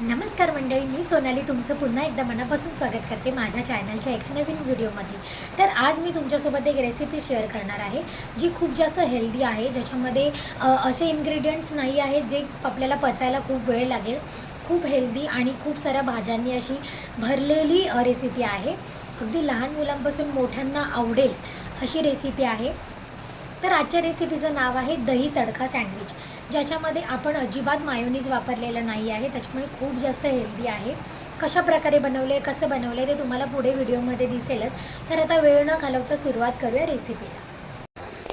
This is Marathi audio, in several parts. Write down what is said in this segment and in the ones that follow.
नमस्कार मंडळी मी सोनाली तुमचं पुन्हा एकदा मनापासून स्वागत करते माझ्या चॅनलच्या एका नवीन व्हिडिओमध्ये तर आज मी तुमच्यासोबत एक रेसिपी शेअर करणार आहे जी खूप जास्त हेल्दी आहे ज्याच्यामध्ये असे इन्ग्रेडियंट्स नाही आहेत जे आपल्याला पचायला खूप वेळ लागेल. खूप हेल्दी आणि खूप साऱ्या भाज्यांनी अशी भरलेली रेसिपी आहे. अगदी लहान मुलांपासून मोठ्यांना आवडेल अशी रेसिपी आहे. तर आजच्या रेसिपीचं नाव आहे दही तडका सँडविच ज्याच्यामध्ये आपण अजिबात मायोनीज वापरलेलं नाही आहे त्याच्यामुळे खूप जास्त हेल्दी आहे. कशा प्रकारे बनवले कसं बनवले ते तुम्हाला पुढे व्हिडिओमध्ये दिसेलच. तर आता वेळ न घालवता सुरुवात करूया रेसिपीला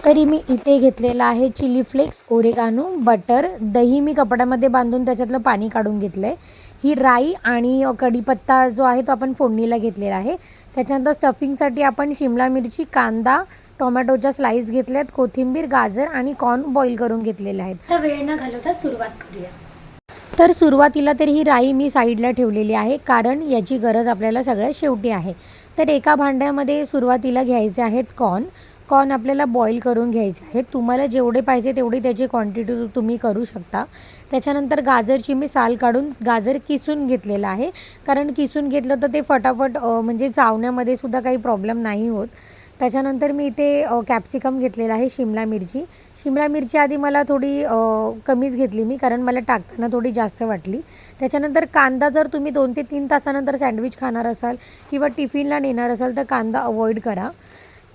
तरी मी इथे घेतलेलं आहे चिली फ्लेक्स ओरेगानो बटर दही मी कपड्यामध्ये बांधून त्याच्यातलं पाणी काढून घेतलं आहे ही राई आणि कढीपत्ता जो आहे तो आपण फोडणीला घेतलेला आहे. त्याच्यानंतर स्टफिंगसाठी आपण शिमला मिरची कांदा टोमॅटोच्या स्लाईस घेतल्यात कोथिंबीर गाजर आणि कॉर्न बॉईल करून घेतलेले आहेत. तर वेळ न घालवता सुरुवात करूया. तर सुरुवातीला तर ही राई मी साईडला ठेवलेली आहे कारण याची गरज आपल्याला सगळ्यात शेवटी आहे. तर एका भांड्यामध्ये सुरुवातीला घ्यायचे आहेत कॉर्न. कॉर्न आपल्याला बॉईल करून घ्यायचे आहेत तुम्हाला जेवढे पाहिजे तेवढी त्याची क्वांटिटी तुम्ही करू शकता. त्याच्यानंतर गाजरची मी साल काढून गाजर किसून घेतलेलं आहे. कारण किसून घेतलं तर ते फटाफट म्हणजे चावण्यामध्ये सुद्धा काही प्रॉब्लेम नाही होत. त्याच्यानंतर मी इथे कॅप्सिकम घेतलेलं आहे शिमला मिरची. शिमला मिरची आधी मला थोडी कमीच घेतली मी कारण मला टाकताना थोडी जास्त वाटली. त्याच्यानंतर कांदा जर तुम्ही दोन ते तीन तासानंतर सँडविच खाणार असाल किंवा टिफिनला नेणार असाल तर कांदा अवॉइड करा.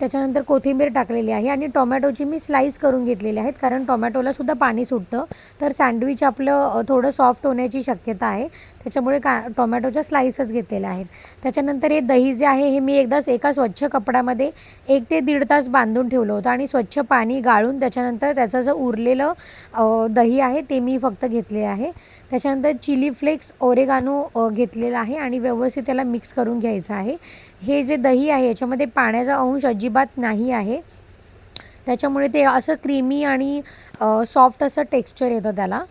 त्याच्यानंतर कोथिंबीर टाकलेली आहे आणि टोमॅटोची मी स्लाईस करून घेतलेली आहेत कारण टोमॅटोला सुद्धा पाणी सुटतं. तर सँडविच आपलं थोडं सॉफ्ट होण्याची शक्यता आहे. त्याच्यामुळे का टोमॅटोच्या स्लाईसच घेतलेल्या आहेत. त्याच्यानंतर हे दही जे आहे हे मी एकदाच एका स्वच्छ कपड्यामध्ये एक ते दीड तास बांधून ठेवलं होतं आणि स्वच्छ पाणी गाळून त्याच्यानंतर त्याचं जे उरलेलं दही आहे ते मी फक्त घेतले आहे. त्याच्यानंतर चिली फ्लेक्स ओरेगानो घेतलेला आहे आणि व्यवस्थित त्याला मिक्स करून घ्यायचं आहे. हे जे दही आहे याच्यामध्ये पाण्याचा अंश अजिबात नाही आहे. त्याच्यामुळे ते असं क्रीमी आणि सॉफ्ट असं टेक्स्चर येतं त्याला.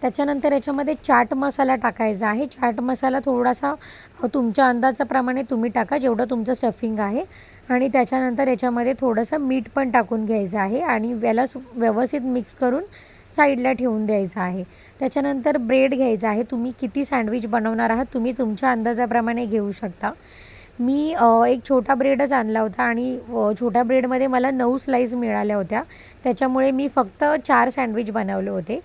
त्याच्यानंतर याच्यामध्ये चाट मसाला टाकायचा आहे. चाट मसाला थोडासा तुमच्या अंदाजाप्रमाणे तुम्ही टाका जेवढं तुमचं स्टफिंग आहे. आणि त्याच्यानंतर याच्यामध्ये थोडंसं मीठ पण टाकून घ्यायचं आहे आणि याला सु- व्यवस्थित मिक्स करून साईडला ठेवून द्यायचं आहे. त्याच्यानंतर ब्रेड घ्यायचा आहे. तुम्ही किती सँडविच बनवणार आहात तुम्ही तुमच्या अंदाजाप्रमाणे घेऊ शकता. मी एक छोटा ब्रेडच आणला होता आणि छोट्या ब्रेडमध्ये मला नऊ स्लाईस मिळाल्या होत्या. त्याच्यामुळे मी फक्त चार सँडविच बनवले होते.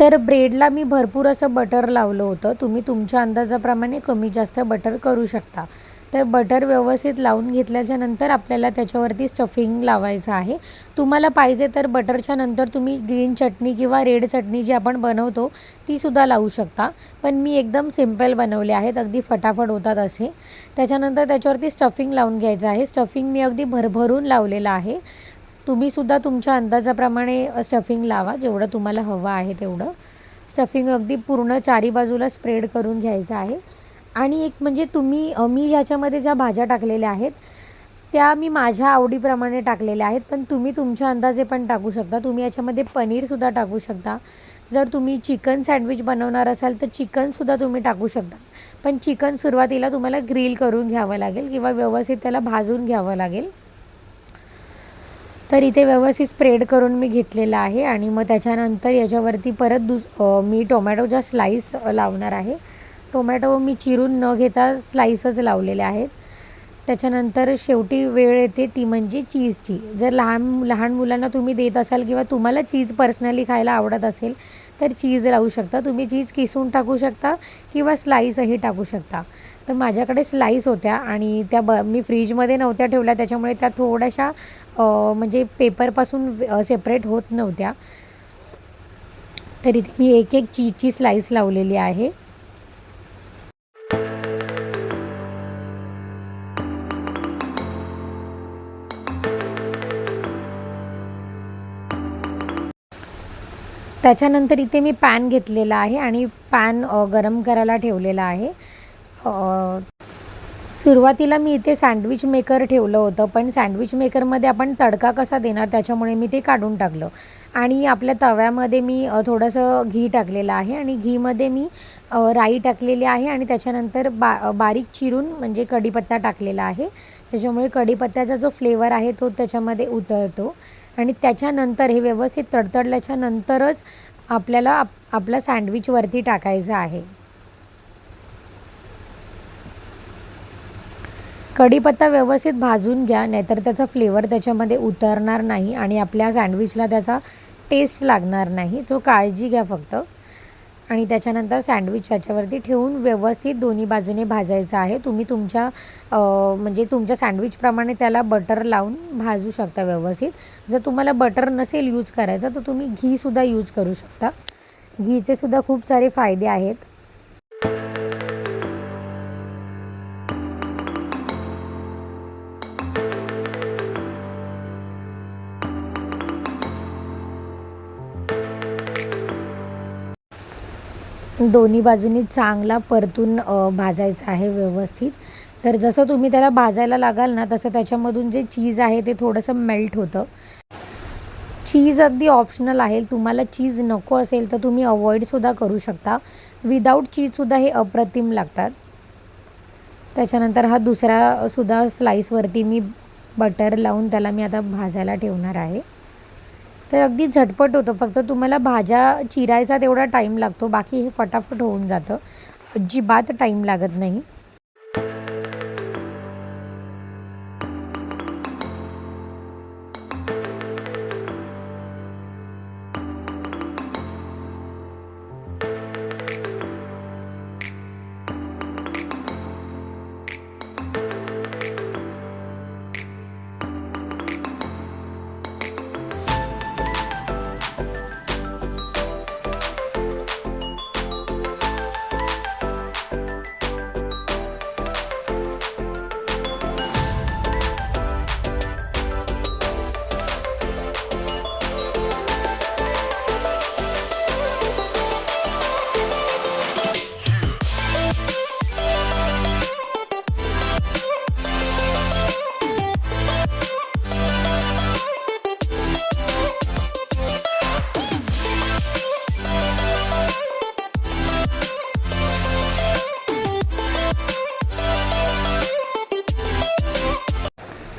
तर ब्रेडला मी भरपूर असं बटर लावलं होतं. तुम्ही तुमच्या अंदाजाप्रमाणे कमी जास्त बटर करू शकता. तर बटर व्यवस्थित लावून घेतल्याच्या नंतर आपल्याला त्याच्यावरती स्टफिंग लावायचं आहे. तुम्हाला पाहिजे तर बटरच्या नंतर तुम्ही ग्रीन चटणी किंवा रेड चटणी जी आपण बनवतो तीसुद्धा लावू शकता. पण मी एकदम सिंपल बनवले आहेत अगदी फटाफट होतात असे. त्याच्यानंतर त्याच्यावरती स्टफिंग लावून घ्यायचं आहे. स्टफिंग मी अगदी भरभरून लावलेलं आहे. तुम्हीसुद्धा तुमच्या अंदाजाप्रमाणे स्टफिंग लावा जेवढं तुम्हाला हवं आहे तेवढं. स्टफिंग अगदी पूर्ण चारी बाजूला स्प्रेड करून घ्यायचं आहे. आणि एक म्हणजे तुम्ही मी ह्याच्यामध्ये ज्या भाज्या टाकलेल्या आहेत त्या मी माझ्या आवडीप्रमाणे टाकलेल्या आहेत. पण तुम्ही तुमच्या अंदाजे पण टाकू शकता. तुम्ही याच्यामध्ये पनीरसुद्धा टाकू शकता. जर तुम्ही चिकन सँडविच बनवणार असाल तर चिकनसुद्धा तुम्ही टाकू शकता. पण चिकन सुरुवातीला तुम्हाला ग्रिल करून घ्यावं लागेल किंवा व्यवस्थित त्याला भाजून घ्यावं लागेल. तर इथे व्यवस्थित स्प्रेड करून मी घेतलेलं आहे आणि मग त्याच्यानंतर याच्यावरती परत दुस मी टोमॅटोच्या स्लाईस लावणार आहे. टोमॅटो मी चिरून न घेता स्लाईसच लावलेले आहेत. त्याच्यानंतर शेवटी वेळ येते ती म्हणजे चीजची. जर लहान लहान मुलांना तुम्ही देत असाल किंवा तुम्हाला चीज पर्सनली खायला आवडत असेल तर चीज लावू शकता. तुम्ही चीज किसून टाकू शकता किंवा स्लाईसही टाकू शकता. तर माझ्याकडे स्लाईस होत्या आणि त्या ब मी फ्रीजमध्ये नव्हत्या ठेवल्या त्याच्यामुळे त्या थोड्याशा म्हणजे पेपरपासून सेपरेट होत नव्हत्या. तरी मी एक एक चीजची स्लाईस लावलेली आहे. त्याच्यानंतर इथे मी पॅन घेतलेला आहे आणि पॅन गरम करायला ठेवलेला आहे. सुरुवातीला मी इथे सँडविच मेकर ठेवलं होतं पण सँडविच मेकरमध्ये आपण तडका कसा देणार त्याच्यामुळे मी ते काढून टाकलं. आणि आपल्या तव्यामध्ये मी थोडंसं घी टाकलेलं आहे आणि घीमध्ये मी राई टाकलेली आहे आणि त्याच्यानंतर बा बारीक चिरून म्हणजे कढीपत्ता टाकलेला आहे. त्याच्यामुळे कढीपत्त्याचा जो फ्लेवर आहे तो त्याच्यामध्ये उतरतो आणि त्याच्यानंतर हे व्यवस्थित तडतडल्याच्या नंतरच आपल्याला आप आपला सँडविचवरती टाकायचं आहे. कढीपत्ता व्यवस्थित भाजून घ्या नाहीतर त्याचा फ्लेवर त्याच्यामध्ये उतरणार नाही आणि आपल्या सँडविचला त्याचा टेस्ट लागणार नाही. तो काळजी घ्या फक्त. आणि त्याच्यानंतर सँडविच त्याच्यावरती ठेवून व्यवस्थित दोन्ही बाजूने भाजायचं आहे. तुम्ही तुमच्या म्हणजे तुमच्या सँडविचप्रमाणे त्याला बटर लावून भाजू शकता व्यवस्थित. जर तुम्हाला बटर नसेल यूज करायचं तर तुम्ही घीसुद्धा यूज करू शकता. घीचे सुद्धा खूप सारे फायदे आहेत. दोन्ही बाजूनी चांगला परतून भाजायचा आहे व्यवस्थित. तर जसं तुम्ही त्याला भाजायला लागाल ना तसं त्याच्यामधून जे चीज आहे ते थोडंसं मेल्ट होतं. चीज अगदी ऑप्शनल आहे. तुम्हाला चीज नको असेल तर तुम्ही अवॉइडसुद्धा करू शकता. विदाऊट चीजसुद्धा हे अप्रतिम लागतात. त्याच्यानंतर हा दुसरा सुद्धा स्लाईसवरती मी बटर लावून त्याला मी आता भाजायला ठेवणार आहे. तर अगदी झटपट होतं. फक्त तुम्हाला भाज्या चिरायचा तेवढा टाईम लागतो. बाकी हे फटाफट होऊन जातं. अजिबात टाईम लागत नाही.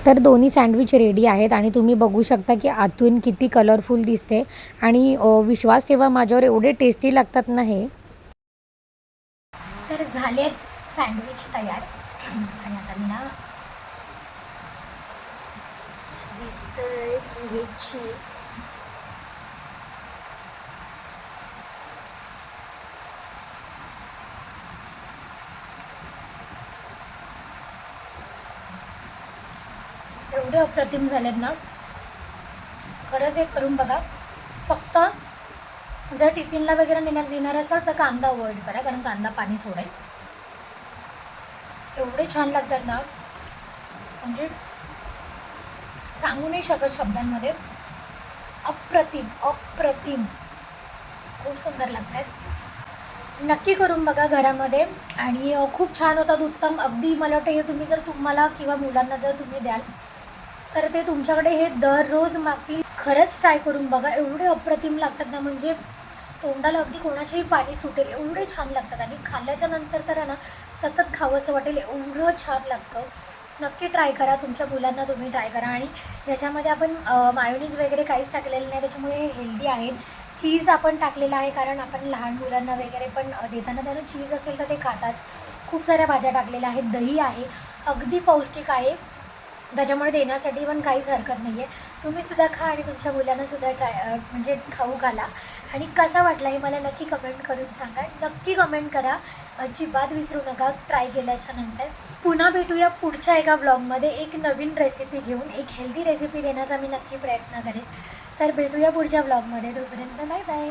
तर दोन्ही सँडविच रेडी आहेत आणि तुम्ही बघू शकता की आतून किती कलरफुल दिसते. आणि विश्वास ठेवा माझ्यावर एवढे टेस्टी लागतात ना हे. तर झाले सँडविच तयार. आणि आता मी ना दिसतंय की हे चीज एवढे अप्रतिम झालेत ना खरंच हे करून बघा. फक्त जर टिफिनला वगैरे नेणार नेणार असाल तर कांदा अवॉइड करा कारण कांदा पाणी सोडेल. एवढे छान लागतात ना. म्हणजे सांगू नाही शकत शब्दांमध्ये. अप्रतिम अप्रतिम. खूप सुंदर लागतात. नक्की करून बघा घरामध्ये. आणि खूप छान होतात उत्तम. अगदी मला वाटतं हे तुम्ही जर तुम्हाला किंवा मुलांना जर तुम्ही द्याल तर ते तुमच्याकडे हे दररोज मागतील. खरंच ट्राय करून बघा. एवढे अप्रतिम लागतात ना म्हणजे तोंडाला अगदी कोणाचेही पाणी सुटेल. एवढे छान लागतात. आणि खाल्ल्याच्या नंतर तर ना सतत खावंसं वाटेल. एवढं छान लागतं. नक्की ट्राय करा. तुमच्या मुलांना तुम्ही ट्राय करा. आणि याच्यामध्ये आपण मायोनीज वगैरे काहीच टाकलेलं नाही. त्याच्यामुळे हे हेल्दी आहेत. चीज आपण टाकलेलं आहे कारण आपण लहान मुलांना वगैरे पण देताना त्यांना चीज असेल तर ते खातात. खूप साऱ्या भाज्या टाकलेल्या आहेत. दही आहे. अगदी पौष्टिक आहे. त्याच्यामुळे देण्यासाठी पण काहीच हरकत नाही आहे तुम्हीसुद्धा खा आणि तुमच्या मुलांनासुद्धा ट्राय म्हणजे खाऊ घाला. आणि कसा वाटला हे मला नक्की कमेंट करून सांगा. नक्की कमेंट करा. अजिबात विसरू नका. ट्राय केल्याच्यानंतर. पुन्हा भेटूया पुढच्या एका ब्लॉगमध्ये एक नवीन रेसिपी घेऊन एक हेल्दी रेसिपी देण्याचा मी नक्की प्रयत्न करेन. तर भेटूया पुढच्या ब्लॉगमध्ये तोपर्यंत बाय बाय